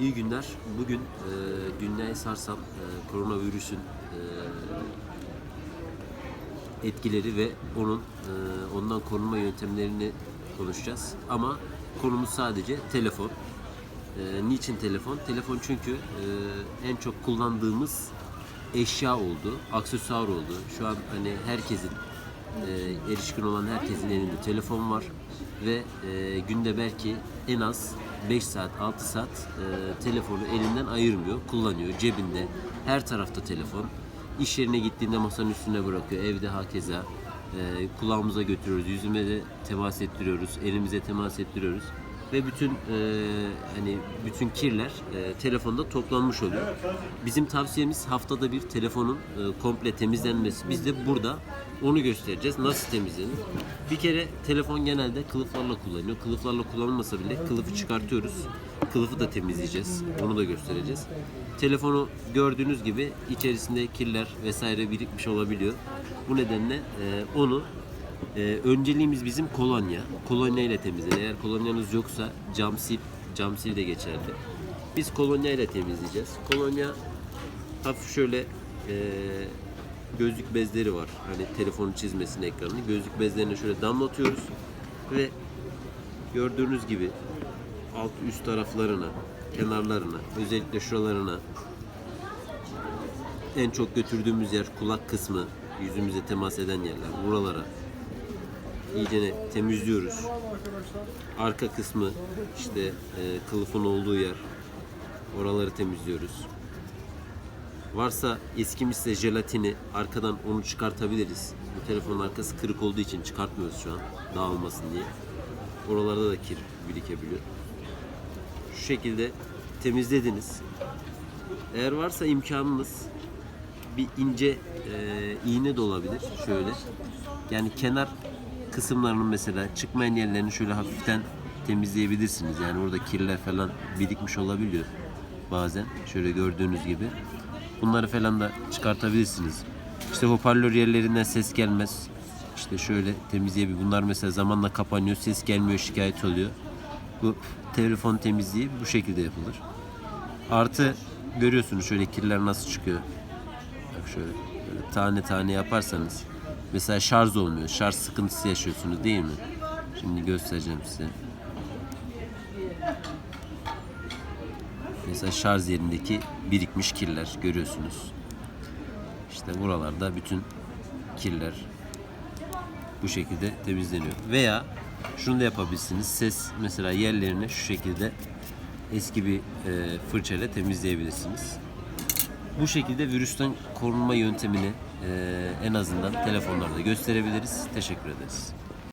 İyi günler. Bugün e, dünyayı sarsan e, koronavirüsün e, etkileri ve onun e, ondan korunma yöntemlerini konuşacağız. Ama konumuz sadece telefon. E, niçin telefon? Telefon çünkü e, en çok kullandığımız eşya oldu, aksesuar oldu. Şu an hani herkesin e, erişkin olan herkesin elinde telefon var ve e, günde belki en az 5 saat 6 saat e, telefonu elinden ayırmıyor, kullanıyor cebinde. Her tarafta telefon. İş yerine gittiğinde masanın üstüne bırakıyor. Evde hakeza. E, kulağımıza götürüyoruz, yüzüme de temas ettiriyoruz, elimize temas ettiriyoruz ve bütün e, hani bütün kirler e, telefonda toplanmış oluyor. Bizim tavsiyemiz haftada bir telefonun e, komple temizlenmesi. Biz de burada onu göstereceğiz. Nasıl temizlenir? Bir kere telefon genelde kılıflarla kullanılıyor. Kılıflarla kullanılmasa bile kılıfı çıkartıyoruz. Kılıfı da temizleyeceğiz. Onu da göstereceğiz. Telefonu gördüğünüz gibi içerisinde kirler vesaire birikmiş olabiliyor. Bu nedenle e, onu ee, önceliğimiz bizim kolonya. Kolonya ile temizlenir. Eğer kolonyanız yoksa cam sil, cam sil de geçerli. Biz kolonya ile temizleyeceğiz. Kolonya hafif şöyle e, gözlük bezleri var. Hani telefonu çizmesin ekranını. Gözlük bezlerine şöyle damlatıyoruz ve gördüğünüz gibi alt üst taraflarına, kenarlarına, özellikle şuralarına en çok götürdüğümüz yer kulak kısmı, yüzümüze temas eden yerler. Buralara iyicene temizliyoruz. Arka kısmı işte e, kılıfın olduğu yer. Oraları temizliyoruz. Varsa eskimişse jelatini arkadan onu çıkartabiliriz. Bu telefonun arkası kırık olduğu için çıkartmıyoruz şu an dağılmasın diye. Oralarda da kir birikebiliyor. Şu şekilde temizlediniz. Eğer varsa imkanınız bir ince e, iğne de olabilir şöyle. Yani kenar kısımlarının mesela çıkmayan yerlerini şöyle hafiften temizleyebilirsiniz. Yani orada kirler falan birikmiş olabiliyor bazen. Şöyle gördüğünüz gibi. Bunları falan da çıkartabilirsiniz. İşte hoparlör yerlerinden ses gelmez. İşte şöyle temizleyebilir. Bunlar mesela zamanla kapanıyor, ses gelmiyor, şikayet oluyor. Bu telefon temizliği bu şekilde yapılır. Artı görüyorsunuz şöyle kirler nasıl çıkıyor. Bak şöyle, böyle tane tane yaparsanız mesela şarj olmuyor. Şarj sıkıntısı yaşıyorsunuz değil mi? Şimdi göstereceğim size. Mesela şarj yerindeki birikmiş kirler görüyorsunuz. İşte buralarda bütün kirler bu şekilde temizleniyor. Veya şunu da yapabilirsiniz. Ses mesela yerlerini şu şekilde eski bir e, fırçayla temizleyebilirsiniz. Bu şekilde virüsten korunma yöntemini e, en azından telefonlarda gösterebiliriz. Teşekkür ederiz.